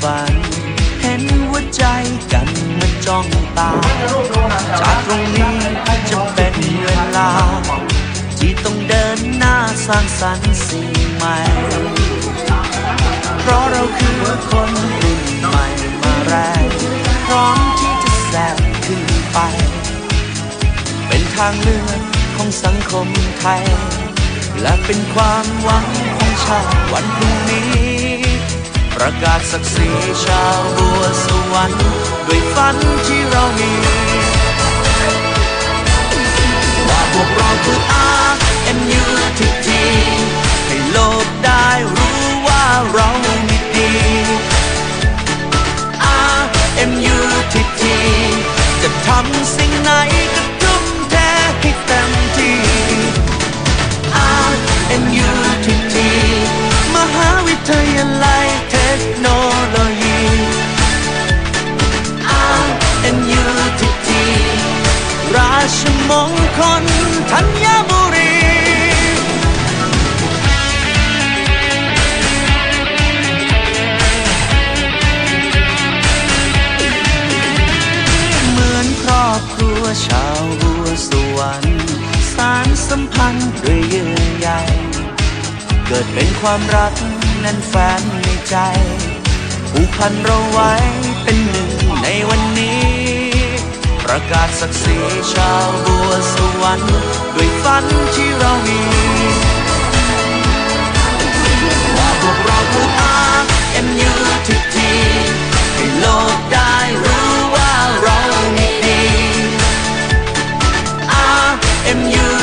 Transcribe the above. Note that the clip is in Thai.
ฝัน เห็นหัวใจกันมาจ้องตา จากตรงนี้จะเป็นเวลา ที่ต้องเดินหน้าสร้างสรรค์สิ่งใหม่ เพราะเราคือคนรุ่นใหม่มาแรงพร้อมที่จะแซงขึ้นไป เป็นทางเลือกของสังคมไทย และเป็นความหวังของชาติวันพรุ่งนี้ ประกาศศักดิ์ศรีชาวบัวสวรรค์ด้วยฝันที่เรามี ชาวบัวสวรรค์สารสัมพันธ์ด้วยเยื่อใยเกิดเป็นความรักแนั้นแฟนในใจผูกพันเราไว้เป็นหนึ่งในวันนี้ ประกาศศักดิ์ศรีชาวบัวสวรรค์ด้วยฝันที่เรามี em như